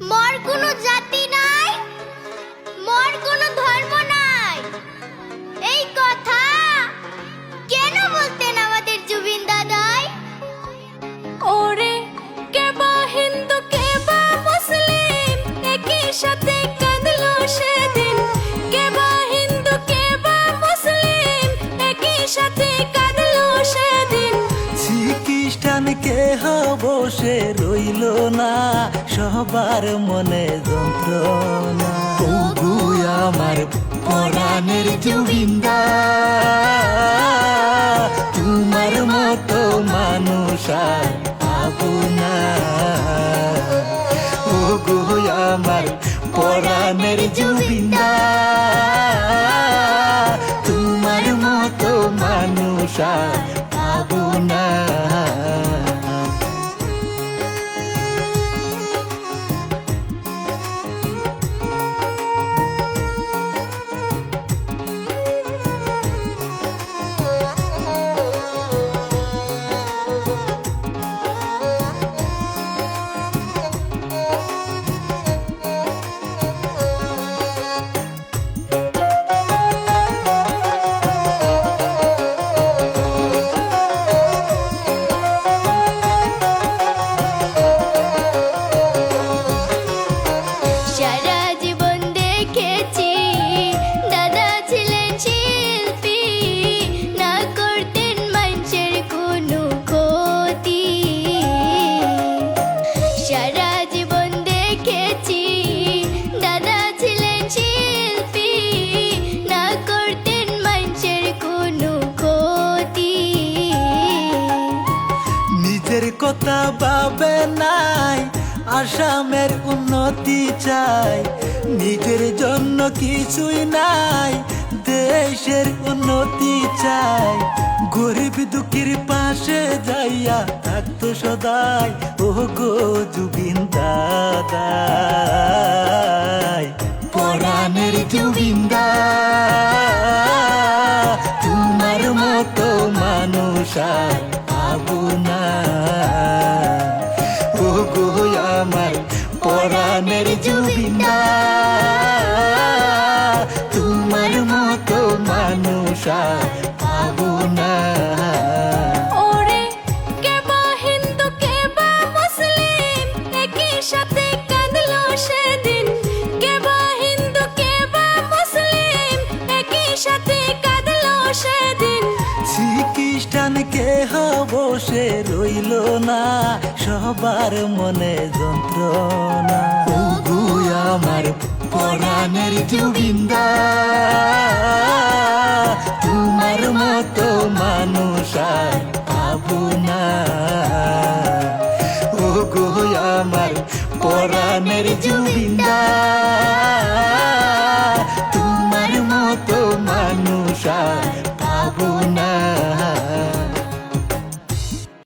মোর কোনো খ্রিস্টান কে বসে রইল না, সবার মনে আমার পরাণের জুবিন্দা তোমার মতো মানুষ আর পাবো না। ওগো আমার পরাণের জুবিন্দা নিজের কথা ভাবে নাই, আসামের উন্নতি চাই। নিজের জন্য কিছুই নাই, দেশের উন্নতি চাই। গরিব দুঃখীর পাশে যাইয়া থাকতো সদাই। ও গো জুবিন দাদাই, পরাণের জুবিন্দা তোমার মতো মানুষ পাবো না। গো আমার পরাণের জুবিন্দা খ্রিস্টান কে বসে রইল না, সবার মনে যন্ত্রণা। আমার পরাণের জুবিন্দা তোমার মতো মানুষ আর পাবো না। ওগো আমার পরাণের জুবিন্দা